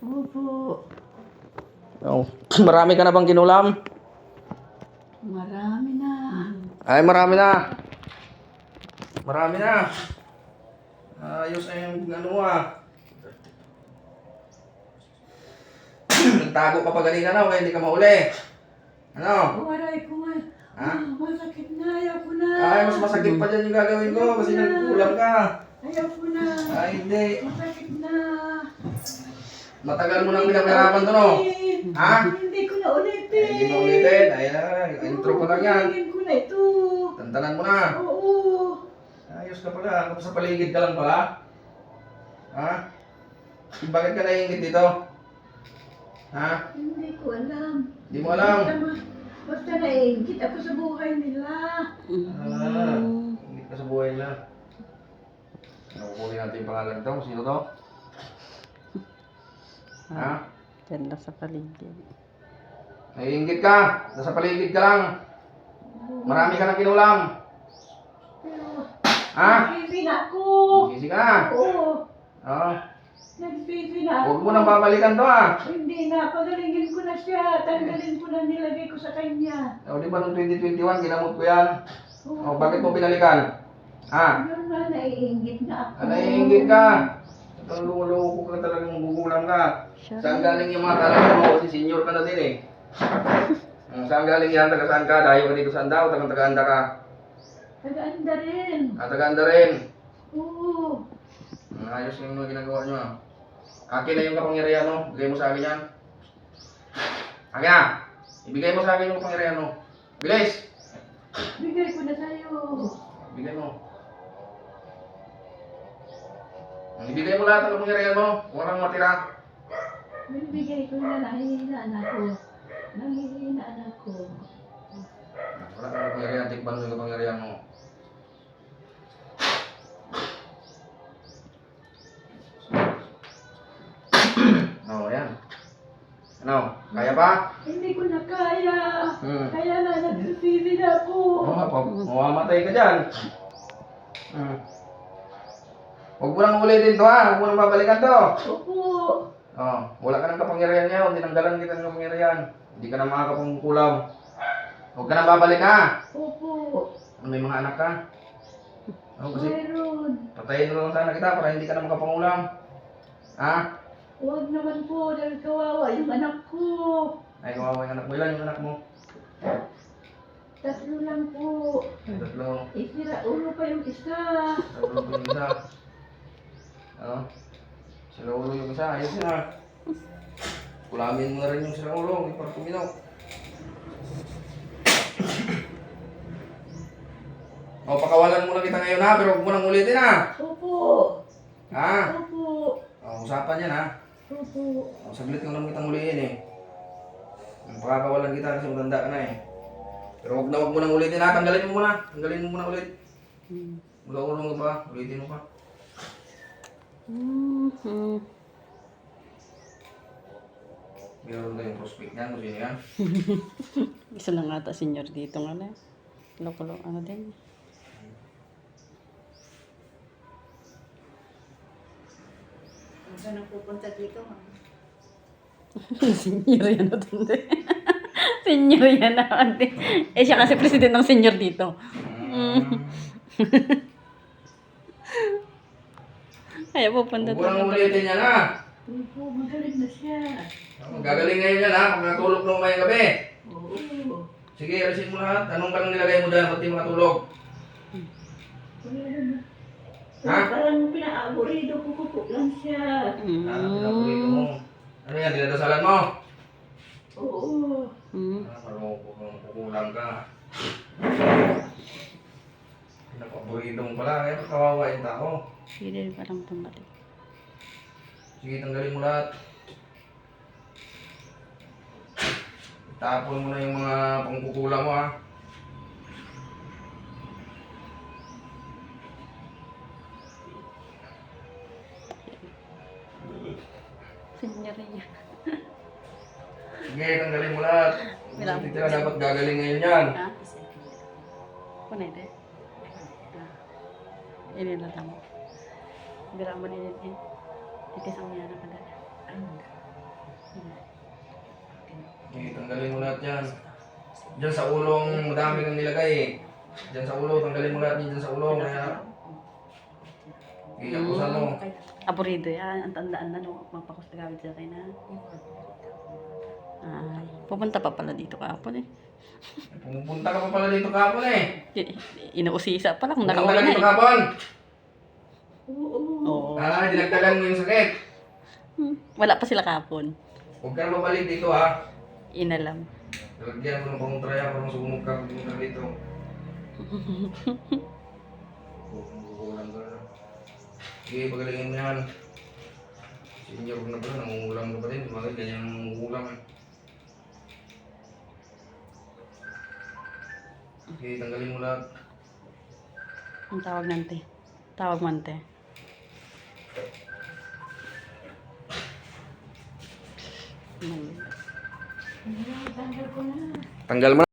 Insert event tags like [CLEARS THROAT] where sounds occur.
Opo. Oh, [LAUGHS] marami ka na bang kinulam? Marami na. Ay, marami na. Marami na. Ayos na yung ano ah. [CLEARS THROAT] Nagtago ka pa kanina na, kaya hindi ka mauli. Ano? Waray ko nga. Ha? Ah, masakit na. Ayaw ko na. Ay, mas masakit pa dyan yung gagawin ko kasi nagkulang ka. Ayaw ko na. Ay, hindi. Masakit. Matagal mo nang pinapahirapan to, no? Ha? Hindi ko na ulitin. Ay, Hindi mo ulitin. Ayan intro pa lang yan. Ulitin ko na ito. Tantanan mo na. Oo. Ayos ka pala. Kapag sa paligid ka lang pala. Ha? Bakit ka naiingit dito? Ha? Hindi ko alam. Hindi mo alam. Basta, naiingit ako sa buhay nila. Ah, ingit ka sa buhay na. Nakukunin natin yung pangalan nito. Sino to? Ha? Diyan lang sa paligid. Naiingit ka. Nasa paligid ka lang. Marami ka nang kinulam. Ha? nagsisi na ako. Sisi ka na. Oo. Oh. Nagsisi na ako. Huwag mo nang babalikan to ah. Hindi na, pagalingin ko na siya. Tanggalin ko na nilagay ko sa kanya. O di ba noong 2021 ginamot ko yan? Oo. O bakit mo binalikan? Ha? Yun na, naiingit na ako. Ah, naiingit ka. Ito luloko ka talagang gugulang ka. Saan galing yung mga kalaban mo? Kasi senior ka na din eh. Hmm, [LAUGHS] Saan galing yan? Taga saan ka? Dayo ka dito saan daw? Taga Tagaanda ka? Tagaanda rin. Ah, Tagaanda rin. Oo. Hmm, Ayos yung mga ginagawa nyo ah. Akin na yung kapangyarihan mo. Bigay mo sa akin yan. Akin na. Ibigay mo sa akin yung kapangyarihan mo. Bilis! Bigay ko na sa'yo. Bigay mo. Ibigay mo lahat ng kapangyarihan mo. Walang matira. Bibigay ko na nahihinaan ako. Nahihinaan ako. Wala kang kapangyarihan. Tikban mo yung kapangyarihan mo. Oh, yan. Ano? Kaya pa? Hindi ko na kaya. Hmm. Kaya na, nagsisisi na ako. Oo nga, pa- mamamatay ka dyan. Hmm. Huwag mo nang ulitin to ha. Huwag mo nang babalikan to. Opo. Oh, wala ka ng kapangyarihan ngayon. Tinanggalan kita ng kapangyarihan. Hindi ka na makakapangkulam. Huwag ka nang babalik ha. Opo. Ano, May mga anak ka. Oh, kasi Meron. patayin mo lang sana kita para hindi ka na makapangulam. Ha? Huwag naman po, dahil kawawa yung anak ko. Ay, kawawa yung anak mo. Ilan yung anak mo? Tatlo lang po. Tatlo. Isira ulo pa yung isa. Tatlo po yung isa. [LAUGHS] Oh. Sila ulo yung isa. Ayos na. Kulamin mo na rin yung sila ulo. Hindi para tuminaw. O, pakawalan mo na kita ngayon ha, pero huwag mo nang ulitin ha. Opo. Ha? Opo. O, usapan yan ha. Opo. O, saglit ko lang kitang ulitin eh. Pakakawalan kita kasi matanda ka na eh. Pero huwag na huwag mo nang ulitin ha. Tanggalin mo muna. Tanggalin mo muna ulit. Ulo-ulo mo pa. Ulitin mo pa. Mhm. Meron tayong prospect niyan. Kung sino yan. [LAUGHS] Isa lang ata senior dito nga na. Loko ano din. Saan ang pupunta dito, ma'am? [LAUGHS] senior yan na din. [LAUGHS] senior yan na ate. Eh siya kasi president ng senior dito. Mm. Kaya pupunta Huwag nang doon. ulitin yan ha. Opo, magaling na siya. Gagaling ngayon yan ha. Pag natulog na umayang gabi. Oo. Sige, alisin mo lahat. Anong ka nang nilagay mo dyan? Ba't di makatulog? Ha? Parang pinaaburido ko ko lang siya. Ah, pinapaborito mo. Ano yan? Dinadasalan mo? Oo. Mm. Ah, marunong kukulang ka. Pala. Kaya kawawa yung tao. Hindi parang bumalik. Sige, tanggalin mo lahat. Tapon mo na yung mga pangkukulang mo ha. Senior niya. Sige, tanggalin mo lahat. Hindi ka dapat gagaling ngayon yan. Ha? Kuna ito ini na lang dira man ini din itis ang niya nakadala Okay, tanggalin mo lahat dyan. Dyan sa ulong, madami kang nilagay eh. Dyan sa ulo, tanggalin mo lahat dyan sa ulo. Kaya, Iyakusan hmm. mo. Aburido yan. Ang tandaan na no. Magpakus na gamit sa akin na. Ah pupunta pa pala dito kahapon eh. [LAUGHS] Pumupunta ka pa pala dito kahapon eh. I- Inuusisa pa lang. Pumunta ka dito eh. kahapon. Oo. Ah, dinagdagan mo yung sakit. Hmm, Wala pa sila kahapon. Huwag ka na mabalik dito ha. Inalam. Lagyan mo ng panguntraya para masunog ka pumunta dito. [LAUGHS] Sige, pagalingin mo yan. Senior ko na pala, nangungulam ka pa din. Bakit ganyan ang nangungulam eh. Tanggalin mo lahat. Ang tawag nante. Tawag mante. Man. Tanggal ko na. Tanggal mo